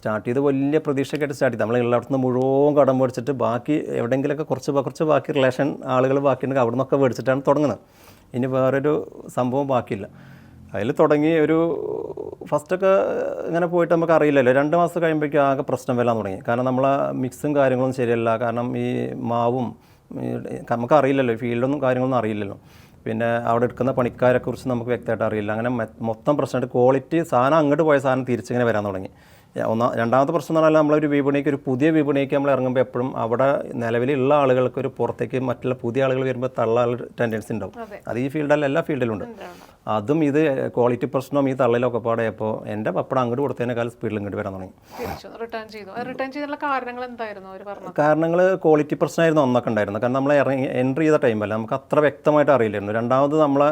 Start ചെയ്ത് വലിയ പ്രതീക്ഷയൊക്കെയായിട്ട് start ചെയ്ത്. നമ്മൾ എല്ലായിടത്തുനിന്ന് മുഴുവൻ കടം മേടിച്ചിട്ട് ബാക്കി എവിടെയെങ്കിലുമൊക്കെ കുറച്ച് കുറച്ച് ബാക്കി റിലേഷൻ ആളുകൾ ബാക്കിയുണ്ടെങ്കിൽ അവിടെ നിന്നൊക്കെ മേടിച്ചിട്ടാണ് തുടങ്ങുന്നത്. ഇനി വേറൊരു സംഭവം ബാക്കിയില്ല. അതിൽ തുടങ്ങി ഒരു ഫസ്റ്റൊക്കെ ഇങ്ങനെ പോയിട്ട് നമുക്ക് അറിയില്ലല്ലോ. രണ്ട് മാസം കഴിയുമ്പോഴേക്കും ആകെ പ്രശ്നം വരാൻ തുടങ്ങി. കാരണം നമ്മളെ മിക്സും കാര്യങ്ങളും ശരിയല്ല. കാരണം ഈ മാവും നമുക്ക് അറിയില്ലല്ലോ. ഫീൽഡൊന്നും കാര്യങ്ങളൊന്നും അറിയില്ലല്ലോ. പിന്നെ അവിടെ എടുക്കുന്ന പണിക്കാരെ കുറിച്ച് നമുക്ക് വ്യക്തമായിട്ട് അറിയില്ല. അങ്ങനെ മൊത്തം പ്രശ്നമായിട്ട് ക്വാളിറ്റി സാധനം അങ്ങോട്ട് പോയ സാധനം തിരിച്ചിങ്ങനെ വരാൻ തുടങ്ങി. ഒന്നാ രണ്ടാമത്തെ പ്രശ്നം എന്ന് പറഞ്ഞാൽ നമ്മളൊരു വിപണിക്ക് ഒരു പുതിയ വിപണിക്ക് നമ്മൾ ഇറങ്ങുമ്പോൾ എപ്പോഴും അവിടെ നിലവിലുള്ള ആളുകൾക്ക് ഒരു പുറത്തേക്ക് മറ്റുള്ള പുതിയ ആളുകൾ വരുമ്പോൾ തള്ളാനുള്ള ടെൻഡൻസി ഉണ്ടാവും. അത്. ഈ ഫീൽഡല്ല എല്ലാ ഫീൽഡിലും ഉണ്ട്. അതും ഇത് ക്വാളിറ്റി പ്രശ്നവും ഈ തള്ളലൊക്കെ പാടയപ്പോൾ എന്റെ പപ്പടം അങ്ങോട്ട് കൊടുത്തതിനേക്കാൾ സ്പീഡിൽ ഇങ്ങോട്ട് വരാൻ തുടങ്ങി. കാരണങ്ങൾ ക്വാളിറ്റി പ്രശ്നമായിരുന്നു ഒന്നൊക്കെ ഉണ്ടായിരുന്നു കാരണം നമ്മൾ ഇറങ്ങി എൻട്രി ചെയ്ത ടൈമല്ല നമുക്ക് അത്ര വ്യക്തമായിട്ട് അറിയില്ലായിരുന്നു. രണ്ടാമത് നമ്മളെ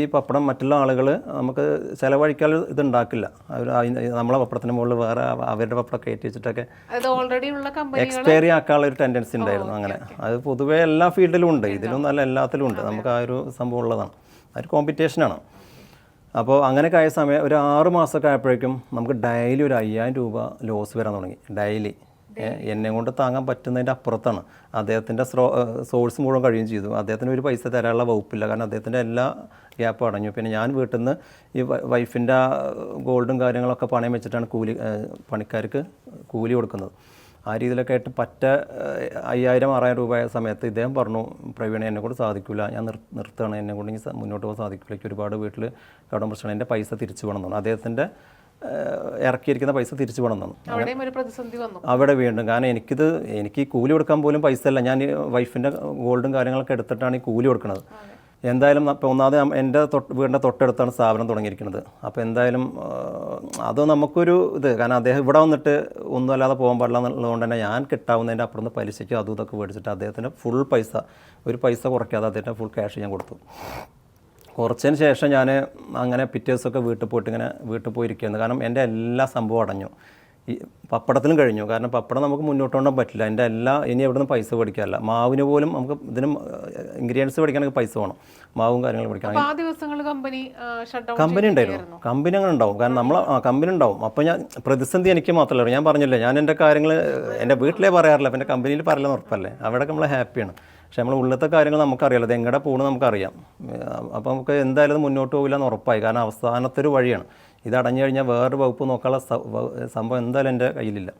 ഈ പപ്പടം മറ്റുള്ള ആളുകൾ നമുക്ക് ചിലവഴിക്കാൻ ഇത് ഉണ്ടാക്കില്ല. അവർ നമ്മളെ പപ്പടത്തിന് മുകളിൽ വേറെ അവരുടെ പപ്പടം കയറ്റി വെച്ചിട്ടൊക്കെ എക്സ്പയറി ആക്കാനുള്ള ഒരു ടെൻഡൻസി ഉണ്ടായിരുന്നു അങ്ങനെ. അത് പൊതുവേ എല്ലാ ഫീൽഡിലും ഉണ്ട്. ഇതിലും നല്ല എല്ലാത്തിലും ഉണ്ട്. നമുക്ക് ആ ഒരു സംഭവം ഉള്ളതാണ്. ഒരു കോമ്പറ്റീഷനാണ് അപ്പോൾ അങ്ങനെ ആയ സമയം ഒരു ആറ് മാസമൊക്കെ ആയപ്പോഴേക്കും നമുക്ക് ഡെയിലി ഒരു അയ്യായിരം രൂപ ലോസ് വരാൻ തുടങ്ങി. ഡെയിലി എന്നെ കൊണ്ട് താങ്ങാൻ പറ്റുന്നതിന്റെ അപ്പുറത്താണ്. അദ്ദേഹത്തിന്റെ സ്രോ സോഴ്സ് മുഴുവൻ കഴിയുകയും ചെയ്തു. അദ്ദേഹത്തിന് ഒരു പൈസ തരാനുള്ള വകുപ്പില്ല. കാരണം അദ്ദേഹത്തിന്റെ എല്ലാ ഗ്യാപ്പും അടഞ്ഞു. പിന്നെ ഞാൻ വീട്ടിൽ നിന്ന് ഈ വൈഫിന്റെ ഗോൾഡും കാര്യങ്ങളൊക്കെ പണയം വെച്ചിട്ടാണ് കൂലി പണിക്കാർക്ക് കൂലി കൊടുക്കുന്നത്. ആ രീതിയിലൊക്കെ ആയിട്ട് പറ്റ അയ്യായിരം ആറായിരം രൂപ ആയ സമയത്ത് ഇദ്ദേഹം പറഞ്ഞു പ്രവീണ എന്നെ കൊണ്ട് സാധിക്കില്ല ഞാൻ നിർ നിർത്തുകയാണ് എന്നെ കൊണ്ട് ഇനി മുന്നോട്ട് പോകാൻ സാധിക്കില്ല എനിക്ക് ഒരുപാട് വീട്ടിൽ കടം പ്രശ്നം എന്റെ പൈസ തിരിച്ചു വേണം എന്നാണ്. അദ്ദേഹത്തിന്റെ ഇറക്കിയിരിക്കുന്ന പൈസ തിരിച്ചു വേണം എന്നാണ്. അവിടെ വീണ്ടും കാരണം എനിക്കിത് എനിക്ക് കൂലി കൊടുക്കാൻ പോലും പൈസ അല്ല. ഞാൻ വൈഫിന്റെ ഗോൾഡും കാര്യങ്ങളൊക്കെ എടുത്തിട്ടാണ് ഈ കൂലി കൊടുക്കുന്നത്. എന്തായാലും അപ്പോൾ ഒന്നാമത് എന്റെ തൊട്ട് വീടിന്റെ തൊട്ടടുത്താണ് സ്ഥാപനം തുടങ്ങിയിരിക്കുന്നത്. അപ്പോൾ എന്തായാലും അത് നമുക്കൊരു ഇത്. കാരണം അദ്ദേഹം ഇവിടെ വന്നിട്ട് ഒന്നും അല്ലാതെ പോകാൻ പാടില്ല എന്നുള്ളതുകൊണ്ട് തന്നെ ഞാൻ കിട്ടാവുന്നതിന്റെ അപ്പുറം നിന്ന് പലിശയ്ക്ക് അതും ഇതൊക്കെ മേടിച്ചിട്ട് അദ്ദേഹത്തിന്റെ ഫുൾ പൈസ ഒരു പൈസ കുറയ്ക്കാതെ അദ്ദേഹത്തിന്റെ ഫുൾ ക്യാഷ് ഞാൻ കൊടുത്തു. കുറച്ചതിന് ശേഷം ഞാൻ അങ്ങനെ പിറ്റേ ദിവസമൊക്കെ വീട്ടിൽ പോയിട്ട് ഇങ്ങനെ വീട്ടിൽ പോയിരിക്കുകയായിരുന്നു. കാരണം എന്റെ എല്ലാ സംഭവം അടഞ്ഞു. ഈ പപ്പടത്തിലും കഴിഞ്ഞു. കാരണം പപ്പടം നമുക്ക് മുന്നോട്ട് കൊണ്ടുപോകാൻ പറ്റില്ല. അതിന്റെ എല്ലാ ഇനി എവിടെ നിന്ന് പൈസ പഠിക്കാറില്ല മാവിന് പോലും നമുക്ക് ഇതിനും ഇൻഗ്രീഡിയൻസ് പഠിക്കാനൊക്കെ പൈസ വേണം. മാവും കാര്യങ്ങളും പഠിക്കണം കമ്പനി ഉണ്ടായിരുന്നു. കമ്പനി അങ്ങനെ ഉണ്ടാവും. കാരണം നമ്മൾ ആ കമ്പനി ഉണ്ടാവും. അപ്പോൾ ഞാൻ പ്രതിസന്ധി എനിക്ക് മാത്രമല്ല ഞാൻ പറഞ്ഞില്ലേ ഞാൻ എന്റെ കാര്യങ്ങൾ എന്റെ വീട്ടിലേ പറയാറില്ല. അപ്പം എന്റെ കമ്പനിയിൽ പറയില്ലെന്ന് ഉറപ്പല്ലേ? അവിടെയൊക്കെ നമ്മൾ ഹാപ്പിയാണ് പക്ഷെ നമ്മൾ ഉള്ളത്തെ കാര്യങ്ങൾ നമുക്കറിയാലോ. അത് എങ്ങടെ പോകണം നമുക്കറിയാം. അപ്പോൾ നമുക്ക് എന്തായാലും മുന്നോട്ട് പോകില്ല എന്ന് ഉറപ്പായി. കാരണം അവസാനത്തെ ഒരു വഴിയാണ്. ഇത് അടഞ്ഞു കഴിഞ്ഞാൽ വേറൊരു വകുപ്പ് നോക്കാനുള്ള സംഭവം എന്തായാലും എന്റെ കയ്യിലില്ല.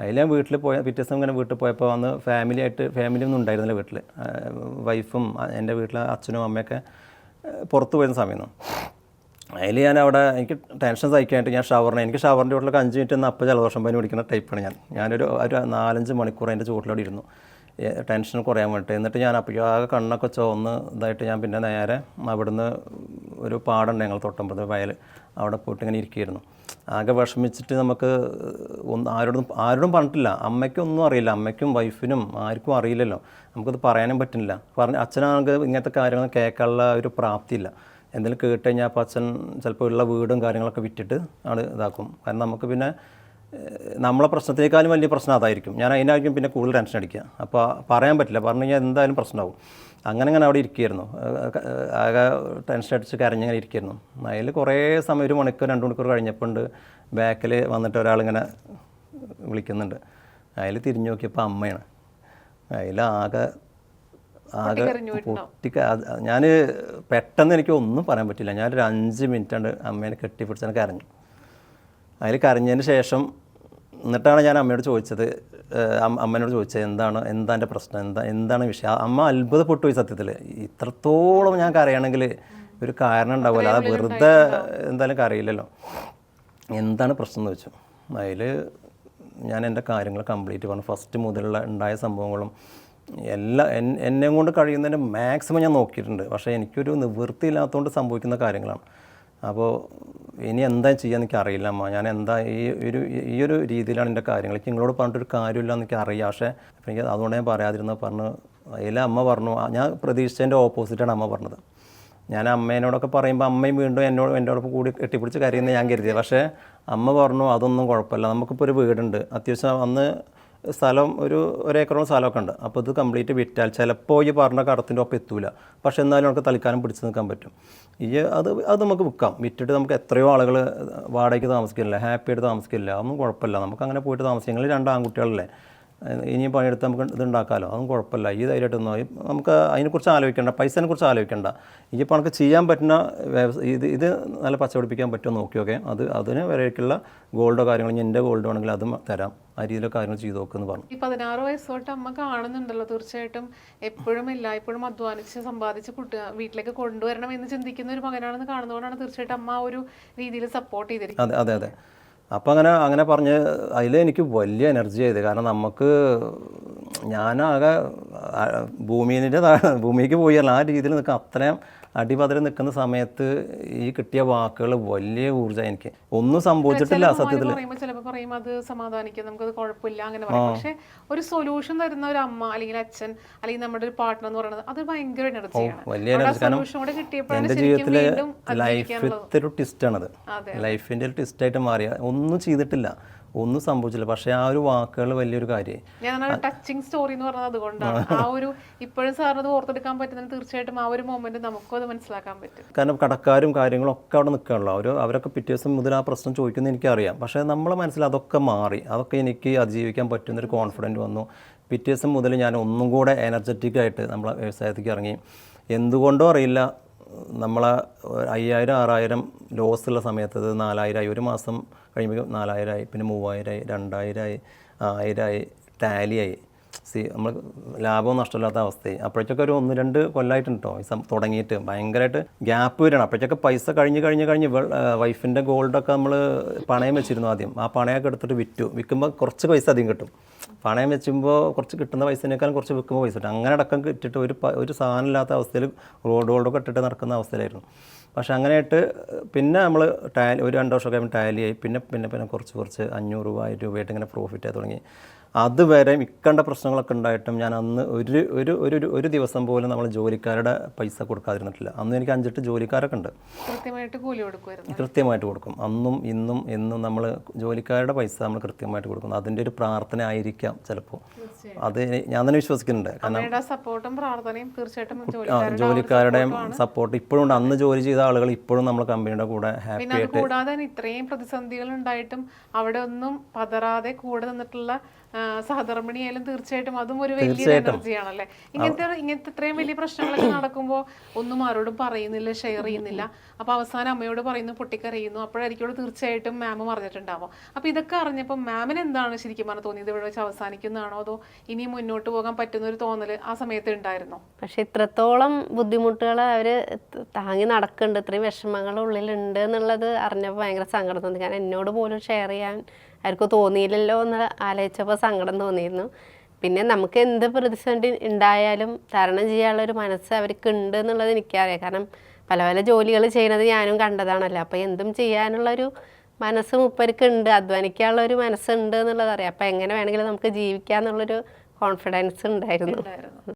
അതിൽ ഞാൻ വീട്ടിൽ പോയ പിറ്റേ ദിവസം ഇങ്ങനെ വീട്ടിൽ പോയപ്പോൾ അന്ന് ഫാമിലി ആയിട്ട് ഫാമിലി ഒന്നും ഉണ്ടായിരുന്നില്ല വീട്ടിൽ വൈഫും എന്റെ വീട്ടിലെ അച്ഛനും അമ്മയൊക്കെ പുറത്തു പോയിരുന്ന സമയമാണ് അതിൽ ഞാൻ അവിടെ എനിക്ക് ടെൻഷൻ സഹിക്കാനായിട്ട് ഞാൻ ഷവറിന് എനിക്ക് ഷവറിന്റെ ചുവട്ടിലൊക്കെ അഞ്ച് മിനിറ്റ് ഒന്ന് അപ്പം ജലദോഷം പനി പിടിക്കുന്ന ടൈപ്പാണ് ഞാൻ. ഞാനൊരു ഒരു നാലഞ്ച് മണിക്കൂർ അതിന്റെ ചൂട്ടിലൂടെ ഇരുന്നു. ടെൻഷൻ കുറയാൻ വേണ്ടിയിട്ട്. എന്നിട്ട് ഞാൻ അപ്പോൾ ആകെ കണ്ണൊക്കെ ചുവന്ന് ഇതായിട്ട് ഞാൻ പിന്നെ നേരെ അവിടുന്ന് ഒരു പാടുണ്ട് ഞങ്ങൾ തൊട്ടമ്പത് വയൽ. അവിടെ പോയിട്ട് ഇങ്ങനെ ഇരിക്കുകയായിരുന്നു. ആകെ വിഷമിച്ചിട്ട് നമുക്ക് ഒന്ന് ആരോടും ആരോടും പറഞ്ഞിട്ടില്ല. അമ്മയ്ക്കൊന്നും അറിയില്ല. അമ്മയ്ക്കും വൈഫിനും ആർക്കും അറിയില്ലല്ലോ. നമുക്കത് പറയാനും പറ്റുന്നില്ല. പറഞ്ഞ അച്ഛനാണെങ്കിൽ ഇങ്ങനത്തെ കാര്യങ്ങൾ കേൾക്കാനുള്ള ഒരു പ്രാപ്തിയില്ല. എന്തെങ്കിലും കേട്ട് കഴിഞ്ഞാൽ അപ്പോൾ അച്ഛൻ ചിലപ്പോൾ ഉള്ള വീടും കാര്യങ്ങളൊക്കെ വിറ്റിട്ട് ആണ് ഇതാക്കും. കാരണം നമുക്ക് പിന്നെ നമ്മളെ പ്രശ്നത്തേക്കാളും വലിയ പ്രശ്നം അതായിരിക്കും. ഞാൻ അതിനായിരിക്കും പിന്നെ കൂടുതൽ ടെൻഷൻ അടിക്കുക. അപ്പോൾ പറയാൻ പറ്റില്ല. പറഞ്ഞു കഴിഞ്ഞാൽ എന്തായാലും പ്രശ്നമാവും. അങ്ങനെ അങ്ങനെ അവിടെ ഇരിക്കുകയായിരുന്നു. ആകെ ടെൻഷൻ അടിച്ച് കരഞ്ഞിങ്ങനെ ഇരിക്കുകയായിരുന്നു. അതിൽ കുറേ സമയം ഒരു മണിക്കൂർ രണ്ട് മണിക്കൂർ കഴിഞ്ഞപ്പോൾ ഉണ്ട് ബാക്കിൽ വന്നിട്ട് ഒരാളിങ്ങനെ വിളിക്കുന്നുണ്ട്. അതിൽ തിരിഞ്ഞു നോക്കിയപ്പോൾ അമ്മയാണ്. അതിലാകെ ആകെ പൊട്ടിക്ക ഞാൻ പെട്ടെന്ന് എനിക്ക് ഒന്നും പറയാൻ പറ്റില്ല. ഞാനൊരു അഞ്ച് മിനിറ്റ് കൊണ്ട് അമ്മേനെ കെട്ടിപ്പിടിച്ചാൽ കരഞ്ഞു. അതിൽ കരഞ്ഞതിന് ശേഷം എന്നിട്ടാണ് ഞാൻ അമ്മയോട് ചോദിച്ചത് അമ്മേനോട് ചോദിച്ചത് എന്താണ് എന്താ എന്റെ പ്രശ്നം എന്താ എന്താണ് വിഷയം? അമ്മ അത്ഭുതപ്പെട്ടു പോയി സത്യത്തിൽ ഇത്രത്തോളം ഞാൻ കരയണമെങ്കിൽ ഒരു കാരണം ഉണ്ടാവില്ല. അത് വെറുതെ എന്തായാലും കരയില്ലല്ലോ. എന്താണ് പ്രശ്നം എന്ന് വെച്ചു അതിൽ ഞാൻ എന്റെ കാര്യങ്ങൾ കംപ്ലീറ്റ് പറഞ്ഞു. ഫസ്റ്റ് മുതലുള്ള ഉണ്ടായ സംഭവങ്ങളും എല്ലാ എന്നെ കൊണ്ട് കഴിയുന്നതിന്റെ മാക്സിമം ഞാൻ നോക്കിയിട്ടുണ്ട്. പക്ഷേ എനിക്കൊരു നിവൃത്തിയില്ലാത്തതുകൊണ്ട് സംഭവിക്കുന്ന കാര്യങ്ങളാണ്. അപ്പോൾ ഇനി എന്താ ചെയ്യാൻ എനിക്ക് അറിയില്ല അമ്മ. ഞാൻ എന്താ ഈ ഒരു ഈ ഒരു രീതിയിലാണ് എന്റെ കാര്യങ്ങൾ. എനിക്ക് നിങ്ങളോട് പറഞ്ഞിട്ടൊരു കാര്യമില്ല എനിക്ക് അറിയാം. പക്ഷേ എനിക്ക് അതുകൊണ്ട് ഞാൻ പറയാതിരുന്ന പറഞ്ഞു അതിൽ അമ്മ പറഞ്ഞു. ഞാൻ പ്രതീക്ഷിച്ചതിന്റെ ഓപ്പോസിറ്റാണ് അമ്മ പറഞ്ഞത്. ഞാൻ അമ്മേനോടൊക്കെ പറയുമ്പോൾ അമ്മയും വീണ്ടും എന്നോട് എന്നോടൊപ്പം കൂടി കെട്ടിപ്പിടിച്ച് കരയുന്ന ഞാൻ കരുതിയത് പക്ഷേ അമ്മ പറഞ്ഞു അതൊന്നും കുഴപ്പമില്ല. നമുക്കിപ്പോൾ ഒരു വീടുണ്ട്. അത്യാവശ്യം അന്ന് സ്ഥലം ഒരു ഒരേക്കറോളം സ്ഥലമൊക്കെ ഉണ്ട്. അപ്പോൾ ഇത് കംപ്ലീറ്റ് വിറ്റാൽ ചിലപ്പോൾ ഈ പറഞ്ഞ കടത്തിന്റെ ഒപ്പം എത്തൂല. പക്ഷേ എന്നാലും നമുക്ക് തൽക്കാലം പിടിച്ചു നിൽക്കാൻ പറ്റും. ഈ അത് അത് നമുക്ക് വിൽക്കാം. വിറ്റിട്ട് നമുക്ക് എത്രയോ ആളുകൾ വാടകയ്ക്ക് താമസിക്കില്ല ഹാപ്പി ആയിട്ട് താമസിക്കില്ല അതൊന്നും കുഴപ്പമില്ല. നമുക്ക് അങ്ങനെ പോയിട്ട് താമസിക്കാം. ഞങ്ങൾ രണ്ട് ആൺകുട്ടികളല്ലേ? ഇനിയും പണിയെടുത്ത് നമുക്ക് ഇതുണ്ടാക്കാമല്ലോ അതും കുഴപ്പമില്ല. ഈ ധൈര്യമായിട്ട് നിന്നോ. ഈ നമുക്ക് അതിനെക്കുറിച്ച് ആലോചിക്കേണ്ട പൈസനെ കുറിച്ച് ആലോചിക്കേണ്ട. ഈ ഇപ്പോൾ നമുക്ക് ചെയ്യാൻ പറ്റുന്ന വ്യവസായ ഇത് ഇത് നല്ല പച്ചപിടിപ്പിക്കാൻ പറ്റുമോ നോക്കിയൊക്കെ. അത് അതിന് വരേക്കുള്ള ഗോൾഡോ കാര്യങ്ങളോ ഇനി എന്റെ ഗോൾഡോ ആണെങ്കിൽ അതും തരാം. ആ രീതിയിലൊക്കെ കാര്യങ്ങൾ ചെയ്തു നോക്കുമെന്ന് പറഞ്ഞു. ഈ പതിനാറ് വയസ്സ് തൊട്ട് അമ്മ കാണുന്നുണ്ടല്ലോ തീർച്ചയായിട്ടും. എപ്പോഴും ഇല്ല എല്ലായ്പ്പോഴും അധ്വാനിച്ച് സമ്പാദിച്ച് കുട്ടി വീട്ടിലേക്ക് കൊണ്ടുവരണം എന്ന് ചിന്തിക്കുന്ന ഒരു മകനാണെന്ന് കാണുന്നതുകൊണ്ടാണ് തീർച്ചയായിട്ടും അമ്മ ആ ഒരു രീതിയിൽ സപ്പോർട്ട് ചെയ്തിരിക്കുന്നത്. അതെ അതെ അതെ. അപ്പോൾ അങ്ങനെ അങ്ങനെ പറഞ്ഞ് അതിൽ എനിക്ക് വലിയ എനർജി ആയത്. കാരണം നമുക്ക് ഞാനാകെ ഭൂമിന്റെ താഴെ ഭൂമിക്ക് പോയല്ല ആ രീതിയിൽ നിൽക്കുക അത്രയും അടിപതറി നിൽക്കുന്ന സമയത്ത് ഈ കിട്ടിയ വാക്കുകൾ വലിയ ഊർജം എനിക്ക്. ഒന്നും സംഭവിച്ചിട്ടില്ല സത്യത്തിൽ ചിലപ്പോൾ പറയും അത് സമാധാനിക്കുക നമുക്കത് കുഴപ്പമില്ല അങ്ങനെ പറയും. പക്ഷെ ഒരു സൊല്യൂഷൻ തരുന്ന ഒരു അമ്മ അല്ലെങ്കിൽ അച്ഛൻ അല്ലെങ്കിൽ നമ്മുടെ ഒരു പാർട്ട്ണർ എന്ന് പറയുന്നത് അത് ഭയങ്കര എനർജിയാണ് വലിയ എന്റെ ജീവിതത്തിലെ വീണ്ടും ലൈഫിലത്തെ ഒരു ട്വിസ്റ്റാണത് ആയിട്ട് ലൈഫിന്റെ ഒരു ട്വിസ്റ്റായിട്ട് മാറിയ ഒന്നും ചെയ്തിട്ടില്ല. ഒന്നും സംഭവിച്ചില്ല. പക്ഷെ ആ ഒരു വാക്കുകൾ വലിയൊരു കാര്യം. ഞാൻ ആ ടച്ചിങ് സ്റ്റോറി എന്ന് പറഞ്ഞത് അതുകൊണ്ടാണ്. ആ. ഒരു ഇപ്പോഴും സാറിന് അത് ഓർത്തെടുക്കാൻ പറ്റുന്ന തീർച്ചയായിട്ടും ആ ഒരു മൊമെന്റ് നമുക്കും അത് മനസ്സിലാക്കാൻ പറ്റും. കാരണം കടക്കാരും കാര്യങ്ങളും ഒക്കെ അവിടെ നിൽക്കുകയുള്ളൂ അവർ അവരൊക്കെ പിറ്റേ ദിവസം മുതൽ ആ പ്രശ്നം ചോദിക്കുന്നത് എനിക്കറിയാം. പക്ഷേ നമ്മളെ മനസ്സിൽ അതൊക്കെ മാറി. അതൊക്കെ എനിക്ക് അതിജീവിക്കാൻ പറ്റുന്നൊരു കോൺഫിഡന്റ് വന്നു. പിറ്റേ ദിവസം മുതൽ ഞാൻ ഒന്നും കൂടെ എനർജറ്റിക് ആയിട്ട് നമ്മളെ വ്യവസായത്തേക്ക് ഇറങ്ങി. എന്തുകൊണ്ടോ അറിയില്ല. നമ്മളെ അയ്യായിരം ആറായിരം ലോസ് ഉള്ള സമയത്ത് അത് നാലായിരമായി ഒരു മാസം കഴിയുമ്പോൾ നാലായിരമായി പിന്നെ മൂവായിരമായി രണ്ടായിരമായി ആയിരമായി ടാലിയായി സി നമ്മൾ ലാഭവും നഷ്ടമില്ലാത്ത അവസ്ഥയായി. അപ്പോഴത്തേക്ക് ഒരു ഒന്ന് രണ്ട് കൊല്ലമായിട്ടുണ്ട് കേട്ടോ ഈ തുടങ്ങിയിട്ട് ഭയങ്കരമായിട്ട് ഗ്യാപ്പ് വരണം അപ്പോഴത്തേക്ക് പൈസ കഴിഞ്ഞ് കഴിഞ്ഞ് കഴിഞ്ഞ് വൈഫിന്റെ ഗോൾഡൊക്കെ നമ്മൾ പണയം വെച്ചിരുന്നു ആദ്യം. ആ പണയൊക്കെ എടുത്തിട്ട് വിറ്റു. വിൽക്കുമ്പോൾ കുറച്ച് പൈസ അധികം കിട്ടും. പണയം വെച്ചുമ്പോൾ കുറച്ച് കിട്ടുന്ന പൈസേക്കാളും കുറച്ച് വിൽക്കുമ്പോൾ പൈസ കിട്ടും. അങ്ങനെ അടക്കം കിട്ടിയിട്ട് ഒരു ഒരു സാധനം ഇല്ലാത്ത അവസ്ഥയിൽ റോഡ് ഗോൾഡൊക്കെ ഇട്ടിട്ട് നടക്കുന്ന അവസ്ഥയിലായിരുന്നു. പക്ഷെ അങ്ങനെയായിട്ട് പിന്നെ നമ്മൾ ടാലി ഒരു രണ്ട് വർഷമൊക്കെ ആയി. ടാലിയായി പിന്നെ പിന്നെ പിന്നെ കുറച്ച് കുറച്ച് അഞ്ഞൂറ് രൂപ രൂപയായിട്ട് ഇങ്ങനെ പ്രോഫിറ്റ് ആയി തുടങ്ങി. അതുവരെ ഇക്കണ്ട പ്രശ്നങ്ങളൊക്കെ ഉണ്ടായിട്ടും ഞാൻ അന്ന് ഒരു ഒരു ഒരു ഒരു ദിവസം പോലും നമ്മൾ ജോലിക്കാരുടെ പൈസ കൊടുക്കാതിരുന്നിട്ടില്ല. അന്ന് എനിക്ക് അഞ്ചെട്ട് ജോലിക്കാരൊക്കെ ഉണ്ട്. കൃത്യമായിട്ട് കൂലി കൊടുക്കുമായിരുന്നു. കൃത്യമായിട്ട് കൊടുക്കും. അന്നും ഇന്നും എന്നും നമ്മൾ ജോലിക്കാരുടെ പൈസ നമ്മൾ കൃത്യമായിട്ട് കൊടുക്കുന്നു അതിന്റെ ഒരു പ്രാർത്ഥന ആയിരിക്കാം ചിലപ്പോൾ. അത് ഞാൻ തന്നെ വിശ്വസിക്കുന്നുണ്ട്. കാരണം സപ്പോർട്ടും പ്രാർത്ഥനയും തീർച്ചയായിട്ടും ജോലിക്കാരുടെയും സപ്പോർട്ട് ഇപ്പോഴും ഉണ്ട്. അന്ന് ജോലി ചെയ്ത ആളുകൾ ഇപ്പോഴും നമ്മൾ കമ്പനിയുടെ കൂടെ ഹാപ്പി ആയിട്ട് കൂടാതെ ഇത്രയും പ്രതിസന്ധികൾ ഉണ്ടായിട്ടും അവിടെ ഒന്നും പതറാതെ കൂടെ നിന്നിട്ടുള്ള സഹധർമ്മിണിയായാലും തീർച്ചയായിട്ടും അതും ഒരു വലിയ എനർജിയാണല്ലേ? ഇങ്ങനത്തെ ഇങ്ങനത്തെ ഇത്രയും വലിയ പ്രശ്നങ്ങളൊക്കെ നടക്കുമ്പോൾ ഒന്നും ആരോടും പറയുന്നില്ല ഷെയർ ചെയ്യുന്നില്ല. അപ്പൊ അവസാനം അമ്മയോട് പറയുന്നു പൊട്ടിക്കറിയുന്നു അപ്പോഴായിരിക്കും തീർച്ചയായിട്ടും മാം പറഞ്ഞിട്ടുണ്ടാവും അപ്പൊ ഇതൊക്കെ അറിഞ്ഞപ്പോൾ മാമിന് എന്താണ് ശരിക്കും പറഞ്ഞാൽ തോന്നിയത്? ഇവിടെ വെച്ച് അവസാനിക്കുന്നതാണോ? അതോ ഇനി മുന്നോട്ട് പോകാൻ പറ്റുന്ന ഒരു തോന്നൽ ആ സമയത്ത് ഉണ്ടായിരുന്നു? പക്ഷെ ഇത്രത്തോളം ബുദ്ധിമുട്ടുകൾ അവർ താങ്ങി നടക്കുന്നുണ്ട്. ഇത്രയും വിഷമങ്ങൾ ഉള്ളിലുണ്ട് എന്നുള്ളത് അറിഞ്ഞപ്പോൾ ഭയങ്കര സങ്കടം തോന്നി. കാരണം എന്നോട് പോലും ഷെയർ ചെയ്യാൻ അവർക്ക് തോന്നിയില്ലല്ലോ എന്ന് ആലോചിച്ചപ്പോൾ സങ്കടം തോന്നിയിരുന്നു. പിന്നെ നമുക്ക് എന്ത് പ്രതിസന്ധി ഉണ്ടായാലും തരണം ചെയ്യാനുള്ള ഒരു മനസ്സ് അവർക്ക് ഉണ്ട് എന്നുള്ളത് എനിക്കറിയാം. കാരണം പല പല ജോലികൾ ചെയ്യുന്നത് ഞാനും കണ്ടതാണല്ലോ. അപ്പോൾ എന്തും ചെയ്യാനുള്ളൊരു മനസ്സ് മുപ്പർക്ക് ഉണ്ട്. അധ്വാനിക്കാനുള്ള ഒരു മനസ്സുണ്ട് എന്നുള്ളത് അറിയാം. അപ്പോൾ എങ്ങനെ വേണമെങ്കിലും നമുക്ക് ജീവിക്കാം എന്നുള്ളൊരു കോൺഫിഡൻസ് ഉണ്ടായിരുന്നു.